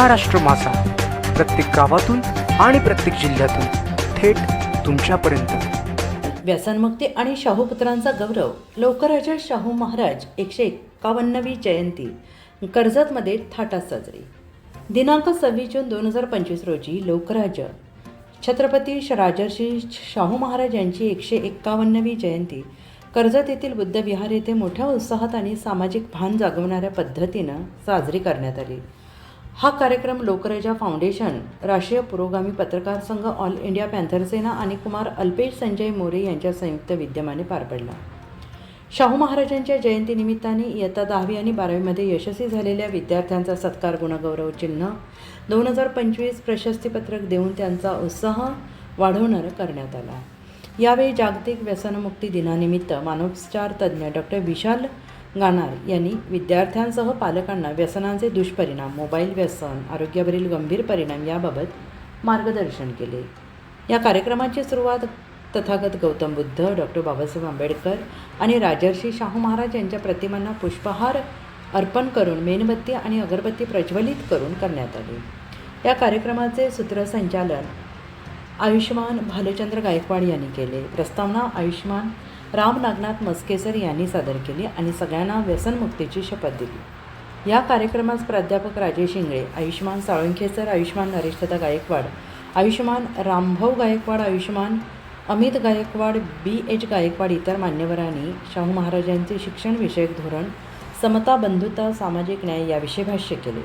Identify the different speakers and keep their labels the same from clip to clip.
Speaker 1: महाराष्ट्र मासा प्रत्येक गावातून आणि प्रत्येक जिल्ह्यातून थेट तुमच्यापर्यंत.
Speaker 2: व्यसनमुक्ती आणि शाहूपुत्रांचा गौरव लवकरच शाहू महाराज एकशे एक्कावन्नवी जयंती. कर्जतमध्ये थाटात साजरी. दिनांक सव्वीस जून दोन हजार पंचवीस रोजी लोकराज्य छत्रपती श- राजर्षी शाहू महाराज यांची एकशे एक्कावन्नवी जयंती. कर्जत येथील बुद्ध विहार येथे मोठ्या उत्साहात आणि सामाजिक भान जागवणाऱ्या पद्धतीनं साजरी करण्यात आली. हा कार्यक्रम लोकराजा फाउंडेशन राष्ट्रीय पुरोगामी पत्रकार संघ ऑल इंडिया पॅन्थरसेना आणि कुमार अल्पेश संजय मोरे यांच्या संयुक्त विद्यमाने पार पडला. शाहू महाराजांच्या जयंतीनिमित्ताने इयत्ता दहावी आणि बारावीमध्ये यशस्वी झालेल्या विद्यार्थ्यांचा सत्कार गुणगौरव चिन्ह दोन हजार पंचवीस प्रशस्तीपत्रक देऊन त्यांचा उत्साह वाढवणार करण्यात आला. यावेळी जागतिक व्यसनमुक्ती दिनानिमित्त मानोपचार तज्ज्ञ डॉक्टर विशाल गाणार यांनी विद्यार्थ्यांसह पालकांना व्यसनांचे दुष्परिणाम मोबाईल व्यसन आरोग्यावरील गंभीर परिणाम याबाबत मार्गदर्शन केले. या कार्यक्रमाची सुरुवात तथागत गौतम बुद्ध डॉक्टर बाबासाहेब आंबेडकर आणि राजर्षी शाहू महाराज यांच्या प्रतिमांना पुष्पहार अर्पण करून मेणबत्ती आणि अगरबत्ती प्रज्वलित करून करण्यात आले. या कार्यक्रमाचे सूत्रसंचालन आयुष्मान भालचंद्र गायकवाड यांनी केले. प्रस्तावना आयुष्मान राम नागनाथ मस्केसर यांनी सादर केली आणि सगळ्यांना व्यसनमुक्तीची शपथ दिली. या कार्यक्रमास प्राध्यापक राजेश इंगळे आयुष्मान साळुंखे सर आयुष्यमान नरेशदादा गायकवाड आयुष्मान रामभाऊ गायकवाड आयुष्मान अमित गायकवाड बी एच गायकवाड इतर मान्यवरांनी शाहू महाराजांचे शिक्षणविषयक धोरण समता बंधुता सामाजिक न्याय याविषयी भाष्य केले.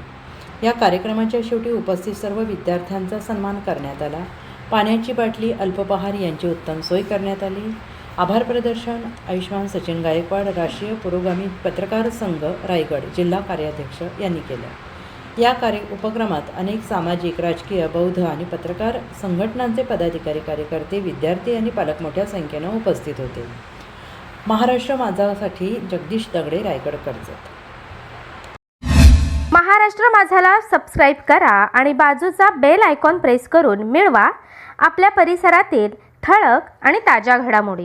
Speaker 2: या कार्यक्रमाच्या शेवटी उपस्थित सर्व विद्यार्थ्यांचा सन्मान करण्यात आला. पाण्याची बाटली अल्पपहार यांची उत्तम सोय करण्यात आली. आभार प्रदर्शन आयुष्मान सचिन गायकवाड राष्ट्रीय पुरोगामी पत्रकार संघ रायगड जिल्हा कार्याध्यक्ष यांनी केलं या कार्य उपक्रमात अनेक सामाजिक राजकीय बौद्ध आणि पत्रकार संघटनांचे पदाधिकारी कार्यकर्ते विद्यार्थी आणि पालक मोठ्या संख्येनं उपस्थित होते. महाराष्ट्र माझासाठी जगदीश दगडे रायगड कर्जत.
Speaker 3: महाराष्ट्र माझाला सबस्क्राईब करा आणि बाजूचा बेल आयकॉन प्रेस करून मिळवा. आपल्या परिसरातील ठळक आणि ताज्या घडामोडी.